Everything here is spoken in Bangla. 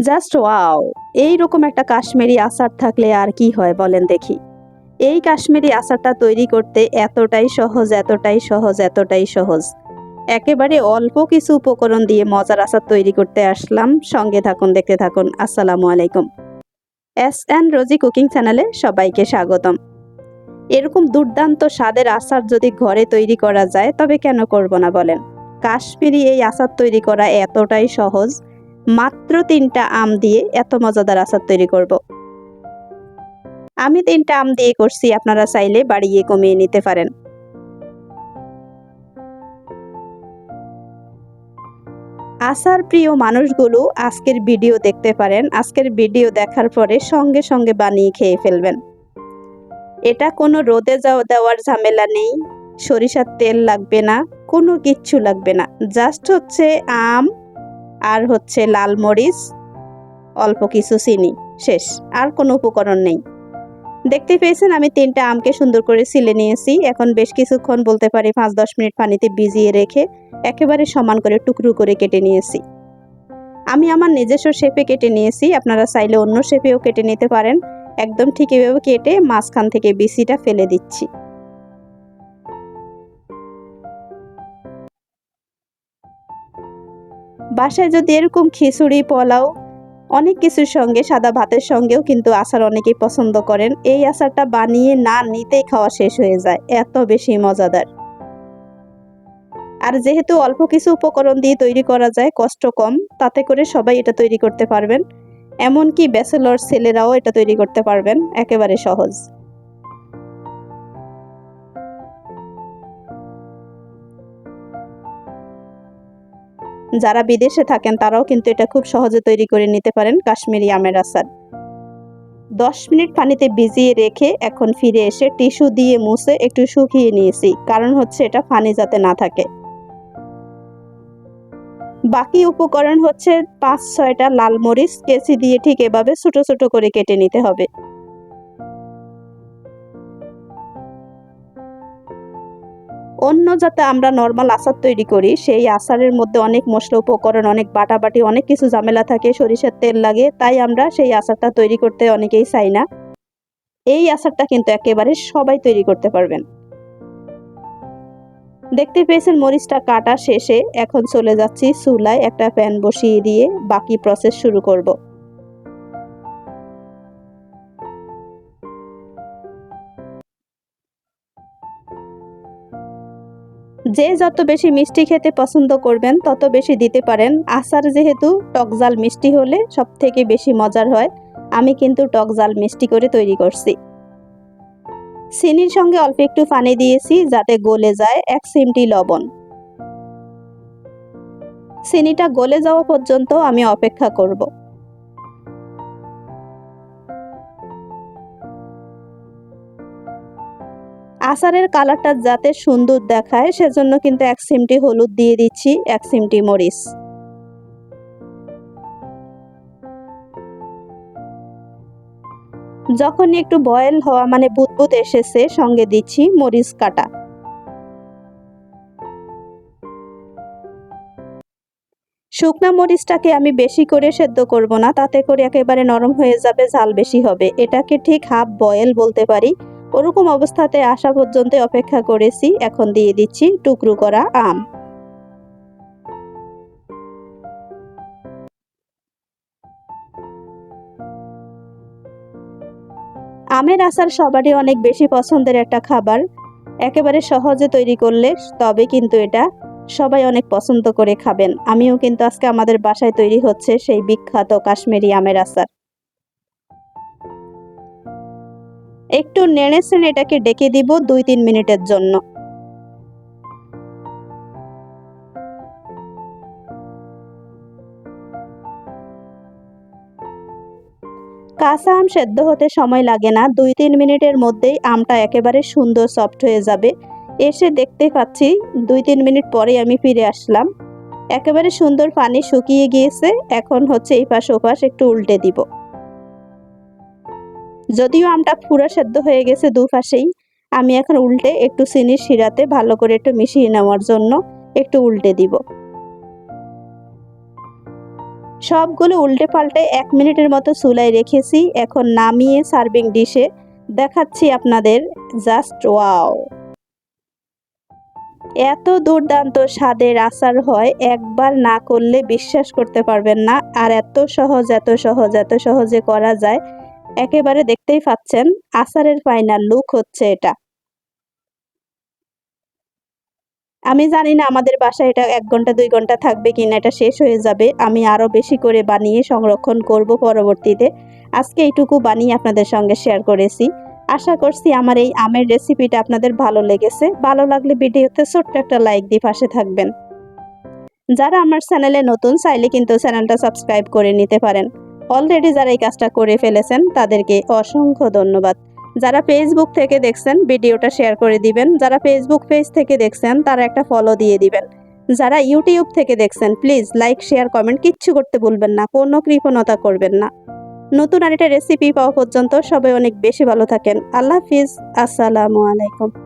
জাস্ট ওয়াও এই রকম একটা কাশ্মীরি আচার থাকলে আর কি হয় বলেন দেখি। এই কাশ্মীরি আচারটা তৈরি করতে এতটাই সহজ এতটাই সহজ এতটাই সহজ। একেবারে অল্প কিছু উপকরণ দিয়ে মজার আচার তৈরি করতে আসলাম। সঙ্গে থাকুন, দেখতে থাকুন। আসসালামু আলাইকুম। এস অ্যান রোজি কুকিং চ্যানেলে সবাইকে স্বাগতম। এরকম দুর্দান্ত স্বাদের আচার যদি ঘরে তৈরি করা যায়, তবে কেন করব না বলেন? কাশ্মীরি এই আচার তৈরি করা এতটাই সহজ মাত্র তিনটা আম দিয়ে এত মজাদার আচার তৈরি করব। আমি তিনটা আম দিয়ে করছি, আপনারা চাইলে বাড়িয়ে কমিয়ে নিতে পারেন। আচার প্রিয় মানুষগুলো আজকের ভিডিও দেখতে পারেন। আজকের ভিডিও দেখার পরে সঙ্গে সঙ্গে বানিয়ে খেয়ে ফেলবেন। এটা কোনো রোদে যাওয়া দেওয়ার ঝামেলা নেই। সরিষার তেল লাগবে না, কোনো কিচ্ছু লাগবে না। জাস্ট হচ্ছে আম আর হচ্ছে লাল মরিচ, অল্প কিছু চিনি, শেষ, আর কোনো উপকরণ নেই। দেখতে পেয়েছেন, আমি তিনটা আমকে সুন্দর করে সিলে নিয়েছি। এখন বেশ কিছুক্ষণ বলতে পারি পাঁচ দশ মিনিট পানিতে ভিজিয়ে রেখে একেবারে সমান করে টুকরো করে কেটে নিয়েছি। আমি আমার নিজস্ব শেপে কেটে নিয়েছি, আপনারা চাইলে অন্য শেপেও কেটে নিতে পারেন। একদম ঠিক এভাবে কেটে মাঝখান থেকে বিসিটা ফেলে দিচ্ছি। বাসায় যদি এরকম খিচুড়ি, পোলাও, অনেক কিছুর সঙ্গে, সাদা ভাতের সঙ্গেও কিন্তু আচার অনেকেই পছন্দ করেন, এই আচারটা বানিয়ে না নিতেই খাওয়া শেষ হয়ে যায়। এত বেশি মজাদার। আর যেহেতু অল্প কিছু উপকরণ দিয়ে তৈরি করা যায়, কষ্ট কম, তাতে করে সবাই এটা তৈরি করতে পারবেন। এমনকি ব্যাচেলর ছেলেরাও এটা তৈরি করতে পারবেন, একেবারে সহজ। যারা বিদেশে থাকেন, তারাও কিন্তু এটা খুব সহজে তৈরি করে নিতে পারেন কাশ্মীরি আমের আচার। দশ মিনিট পানিতে ভিজিয়ে রেখে এখন ফিরে এসে টিস্যু দিয়ে মুছে একটু শুকিয়ে নিয়েছি, কারণ হচ্ছে এটা পানি যাতে না থাকে। বাকি উপকরণ হচ্ছে পাঁচ ছয়টা লাল মরিচ, কেচি দিয়ে ঠিক এভাবে ছোট ছোট করে কেটে নিতে হবে। অন্য যাতে আমরা নর্মাল আচার তৈরি করি, সেই আচারের মধ্যে অনেক মশলা উপকরণ, অনেক বাটাবাটি, অনেক কিছু ঝামেলা থাকে, সরিষার তেল লাগে, তাই আমরা সেই আচারটা তৈরি করতে অনেকেই চাই না। এই আচারটা কিন্তু একেবারে সবাই তৈরি করতে পারবেন। দেখতে পেয়েছেন মরিচটা কাটা শেষে, এখন চলে যাচ্ছি চুলায় একটা প্যান বসিয়ে দিয়ে বাকি প্রসেস শুরু করব। যে যত বেশি মিষ্টি খেতে পছন্দ করবেন, তত বেশি দিতে পারেন। আচার যেহেতু টকজাল মিষ্টি হলে সব থেকে বেশি মজার হয়। আমি কিন্তু টকজাল মিষ্টি করে তৈরি করছি। চিনির সঙ্গে অল্প একটু পানি দিয়েছি যাতে গলে যায় এক সিমটি লবণ। চিনিটা গলে যাওয়া পর্যন্ত আমি অপেক্ষা করব। আচারের কালারটা যাতে সুন্দর দেখায়, সেজন্য কিন্তু এক সিমটি হলুদ দিয়ে দিচ্ছি, এক সিমটি মরিচ। যখন একটু বয়েল হওয়া মানে বুদবুদ এসেছে, সঙ্গে দিচ্ছি মরিচ কাটা। শুকনা মরিচটাকে আমি বেশি করে সেদ্ধ করব না, তাতে করে একেবারে নরম হয়ে যাবে, ঝাল বেশি হবে। এটাকে ঠিক হাফ বয়েল বলতে পারি। ওরকম অবস্থাতে আসা পর্যন্ত অপেক্ষা করেছি। এখন দিয়ে দিচ্ছি টুকরো করা আম। আমের আচার সবারই অনেক বেশি পছন্দের একটা খাবার। একেবারে সহজে তৈরি করলে তবে কিন্তু এটা সবাই অনেক পছন্দ করে খাবেন। আমিও কিন্তু আজকে আমাদের বাসায় তৈরি হচ্ছে সেই বিখ্যাত কাশ্মীরি আমের আচার। একটু নেড়েছেন এটাকে ডেকে দিব দুই তিন মিনিটের জন্য। কাঁচা আম সেদ্ধ হতে সময় লাগে না। দুই তিন মিনিটের মধ্যেই আমটা একেবারে সুন্দর সফট হয়ে যাবে। এসে দেখতে পাচ্ছি দুই তিন মিনিট পরে আমি ফিরে আসলাম। একেবারে সুন্দর পানি শুকিয়ে গিয়েছে। এখন হচ্ছে এই পাশ ওপাশ একটু উল্টে দিব। যদিও আমটা পুরা সেদ্ধ হয়ে গেছে দুপাশেই, আমি এখন উল্টে একটু চিনির শিরাতে ভালো করে একটু মিশিয়ে নেওয়ার জন্য একটু উল্টে দিব। সবগুলো উল্টে পাল্টে এক মিনিটের মতো চুলায় রেখেছি, এখন নামিয়ে সার্ভিং ডিশে দেখাচ্ছি আপনাদের, জাস্ট ওয়াও। এত দুর্দান্ত স্বাদের আচার হয়, একবার না করলে বিশ্বাস করতে পারবেন না, আর এত সহজ এত সহজ, এত সহজে করা যায় একেবারে দেখতেই পাচ্ছেন আচারের ফাইনাল লুক হচ্ছে এটা। আমি জানি না আমাদের বাসায় এটা এক ঘণ্টা, দুই ঘণ্টা থাকবে কিনা, এটা শেষ হয়ে যাবে। আমি আরও বেশি করে বানিয়ে সংরক্ষণ করব পরবর্তীতে। আজকে এইটুকু বানিয়ে আপনাদের সঙ্গে শেয়ার করেছি। আশা করছি আমার এই আমের রেসিপিটা আপনাদের ভালো লেগেছে। ভালো লাগলে ভিডিওতে ছোট্ট একটা লাইক দিয়ে পাশে থাকবেন। যারা আমার চ্যানেলে নতুন, চাইলে কিন্তু চ্যানেলটা সাবস্ক্রাইব করে নিতে পারেন। অলরেডি যারা এই কাজটা করে ফেলেছেন, তাদেরকে অসংখ্য ধন্যবাদ। যারা ফেসবুক থেকে দেখছেন, ভিডিওটা শেয়ার করে দিবেন। যারা ফেসবুক পেজ থেকে দেখছেন, তারা একটা ফলো দিয়ে দিবেন। যারা ইউটিউব থেকে দেখছেন প্লিজ লাইক শেয়ার কমেন্ট কিচ্ছু করতে ভুলবেন না। কোনো কৃপণতা করবেন না। নতুন আরেকটা রেসিপি পাওয়া পর্যন্ত সবাই অনেক বেশি ভালো থাকেন। আল্লাহ হাফিজ। আসসালামু আলাইকুম।